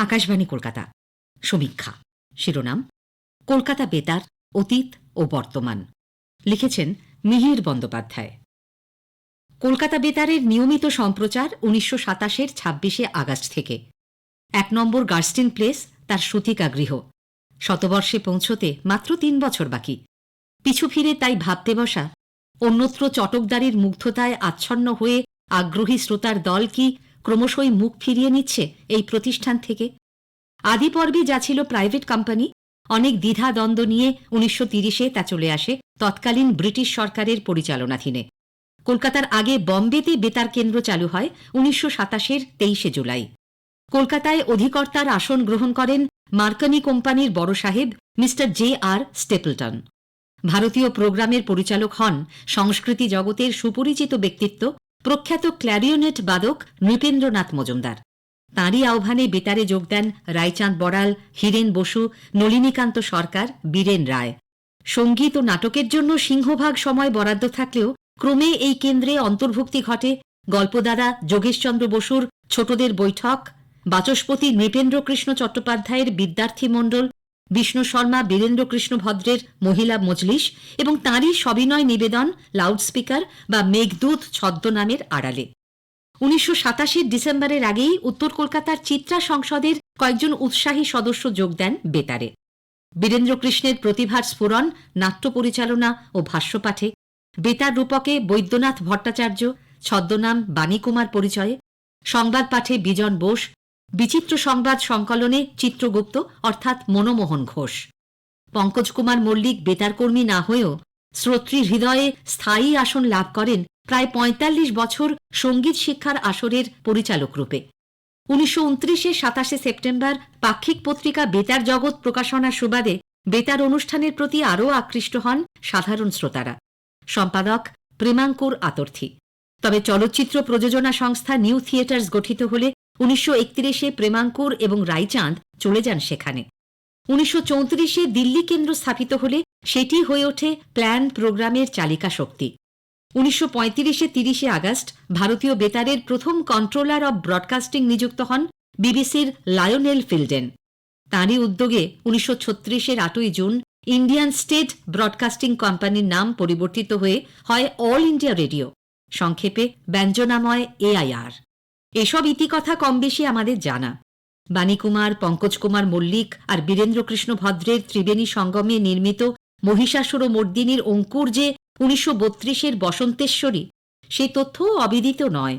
আকাশবাণী কলকাতা। সমীক্ষা। শিরোনাম, কলকাতা বেতার, অতীত ও বর্তমান। লিখেছেন মিহির বন্দ্যোপাধ্যায়। কলকাতা বেতারের নিয়মিত সম্প্রচার উনিশশো সাতাশের ছাব্বিশে আগস্ট থেকে। এক নম্বর গার্স্টিন প্লেস, তার সূতিকা গৃহ। শতবর্ষে পৌঁছতে মাত্র তিন বছর বাকি। পিছু ফিরে তাই ভাবতে বসা, অন্যত্র চটকদারির মুগ্ধতায় আচ্ছন্ন হয়ে আগ্রহী শ্রোতার দল কি ক্রমশই মুখ ফিরিয়ে নিচ্ছে এই প্রতিষ্ঠান থেকে। আদি পর্বে যা ছিল প্রাইভেট কোম্পানি, অনেক দ্বিধা দ্বন্দ্ব নিয়ে উনিশশো তিরিশে তা চলে আসে তৎকালীন ব্রিটিশ সরকারের পরিচালনাধীনে। কলকাতার আগে বম্বেতে বেতার কেন্দ্র চালু হয় উনিশশো সাতাশের তেইশে জুলাই। কলকাতায় অধিকর্তার আসন গ্রহণ করেন মার্কানি কোম্পানির বড় সাহেব মিস্টার জে আর স্টেপলটন। ভারতীয় প্রোগ্রামের পরিচালক হন সংস্কৃতি জগতের সুপরিচিত ব্যক্তিত্ব প্রখ্যাত ক্ল্যারিওনেট বাদক নৃপেন্দ্রনাথ মজুমদার। তাঁরই আহ্বানে বেতারে যোগ দেন রায়চাঁদ বড়াল, হীরেন বসু, নলিনীকান্ত সরকার, বীরেন রায়। সংগীত ও নাটকের জন্য সিংহভাগ সময় বরাদ্দ থাকলেও ক্রমে এই কেন্দ্রে অন্তর্ভুক্তি ঘটে গল্পদাদা যোগেশচন্দ্র বসুর ছোটদের বৈঠক, বাচস্পতি নৃপেন্দ্রকৃষ্ণ চট্টোপাধ্যায়ের বিদ্যার্থী মণ্ডল বিষ্ণু শর্মা, বীরেন্দ্র কৃষ্ণ ভদ্রের মহিলা মজলিস এবং তাঁরই সবিনয় নিবেদন লাউডস্পিকার বা মেঘদূত ছদ্মনামের আড়ালে। উনিশশো সাতাশের ডিসেম্বরের আগেই উত্তর কলকাতার চিত্রা সংসদের কয়েকজন উৎসাহী সদস্য যোগ দেন বেতারে। বীরেন্দ্র কৃষ্ণের প্রতিভার স্ফুরণ, নাট্য পরিচালনা ও ভাষ্যপাঠে, বেতার রূপকে বৈদ্যনাথ ভট্টাচার্য, ছদ্মনাম বাণীকুমার পরিচয়ে, সংবাদ পাঠে বিজন বোস বিচিত্র সংবাদ সংকলনে চিত্রগুপ্ত, অর্থাৎ মনমোহন ঘোষ। পঙ্কজ কুমার মল্লিক বেতারকর্মী না হয়েও শ্রোতৃ হৃদয়ে স্থায়ী আসন লাভ করেন প্রায় ৪৫ বছর সংগীত শিক্ষার আসরের পরিচালক রূপে। উনিশশো উনত্রিশে সাতাশে সেপ্টেম্বর পাক্ষিক পত্রিকা বেতার জগৎ প্রকাশনার সুবাদে বেতার অনুষ্ঠানের প্রতি আরও আকৃষ্ট হন সাধারণ শ্রোতারা। সম্পাদক প্রেমাঙ্কুর আতর্থী। তবে চলচ্চিত্র প্রযোজনা সংস্থা নিউ থিয়েটার্স গঠিত হলে উনিশশো একত্রিশে প্রেমাঙ্কুর এবং রায়চাঁদ চলে যান সেখানে। উনিশশো চৌত্রিশে দিল্লি কেন্দ্র স্থাপিত হলে সেটি হয়ে ওঠে প্ল্যান প্রোগ্রামের চালিকা শক্তি। উনিশশো পঁয়ত্রিশে তিরিশে আগস্ট ভারতীয় বেতারের প্রথম কন্ট্রোলার অব ব্রডকাস্টিং নিযুক্ত হন বিবিসির লায়নেল ফিল্ডেন। তাঁরই উদ্যোগে উনিশশো ছত্রিশের আটই জুন ইন্ডিয়ান স্টেট ব্রডকাস্টিং কোম্পানির নাম পরিবর্তিত হয়ে হয় অল ইন্ডিয়া রেডিও। সংক্ষেপে ব্যঞ্জনাময় এআইআর এসব ইতিকথা কম বেশি আমাদের জানা। বাণীকুমার পঙ্কজ কুমার মল্লিক আর বীরেন্দ্রকৃষ্ণ ভদ্রের ত্রিবেণী সঙ্গমে নির্মিত মহিষাসুর মর্দিনীর অঙ্কুর যে উনিশশো বত্রিশের বসন্তেশ্বরী সেই তথ্যও অবিদিত নয়।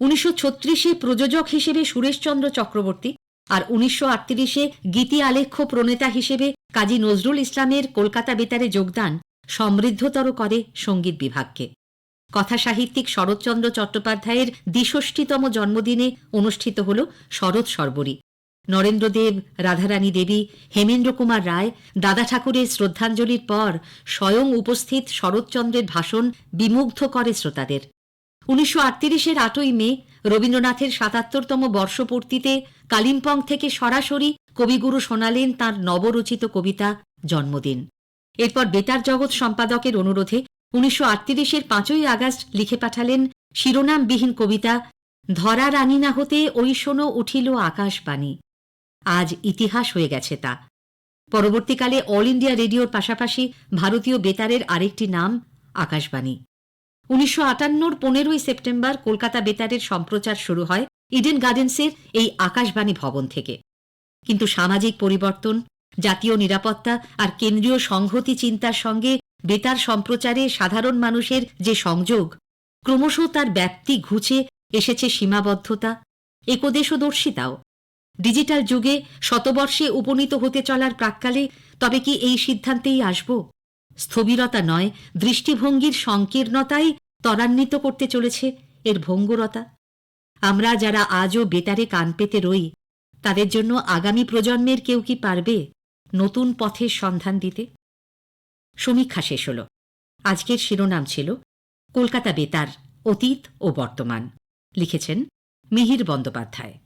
উনিশশো ছত্রিশে প্রযোজক হিসেবে সুরেশচন্দ্র চক্রবর্তী আর উনিশশো আটত্রিশে গীতি আলেখ্য প্রণেতা হিসেবে কাজী নজরুল ইসলামের কলকাতা বেতারে যোগদান সমৃদ্ধতর করে সংগীত বিভাগকে। কথা সাহিত্যিক শরৎচন্দ্র চট্টোপাধ্যায়ের দ্বিষষ্টিতম জন্মদিনে অনুষ্ঠিত হল শরৎ সর্বরী। নরেন্দ্রদেব, রাধারানী দেবী, হেমেন্দ্র কুমার রায়, দাদা ঠাকুরের শ্রদ্ধাঞ্জলির পর স্বয়ং উপস্থিত শরৎচন্দ্রের ভাষণ বিমুগ্ধ করে শ্রোতাদের। উনিশশো আটত্রিশের আটই মে, রবীন্দ্রনাথের সাতাত্তরতম বর্ষপূর্তিতে কালিম্পং থেকে সরাসরি কবিগুরু শোনালেন তাঁর নবরচিত কবিতা জন্মদিন। এরপর বেতার জগৎ সম্পাদকের অনুরোধে উনিশশো আটত্রিশের পাঁচই আগস্ট লিখে পাঠালেন শিরোনামবিহীন কবিতা, ধরা রানী না হতে ওই শোনো উঠিল আকাশবাণী। আজ ইতিহাস হয়ে গেছে তা। পরবর্তীকালে অল ইন্ডিয়া রেডিওর পাশাপাশি ভারতীয় বেতারের আরেকটি নাম, আকাশবাণী। উনিশশো আটান্নর পনেরোই সেপ্টেম্বর কলকাতা বেতারের সম্প্রচার শুরু হয় ইডেন গার্ডেন্সের এই আকাশবাণী ভবন থেকে। কিন্তু সামাজিক পরিবর্তন, জাতীয় নিরাপত্তা আর কেন্দ্রীয় সংহতি চিন্তার সঙ্গে বেতার সম্প্রচারে সাধারণ মানুষের যে সংযোগ, ক্রমশ তার ব্যাপ্তি ঘুচে এসেছে সীমাবদ্ধতা, একদেশদর্শিতাও। ডিজিটাল যুগে শতবর্ষে উপনীত হতে চলার প্রাক্কালে তবে কি এই সিদ্ধান্তেই আসব? স্থবিরতা নয়, দৃষ্টিভঙ্গির সংকীর্ণতাই ত্বরান্বিত করতে চলেছে এর ভঙ্গুরতা। আমরা যারা আজও বেতারে কান পেতে রই, তাদের জন্য আগামী প্রজন্মের কেউ কি পারবে নতুন পথের সন্ধান দিতে? সমীক্ষা শেষ হল। আজকের শিরোনাম ছিল কলকাতা বেতার অতীত ও বর্তমান। লিখেছেন মিহির বন্দ্যোপাধ্যায়।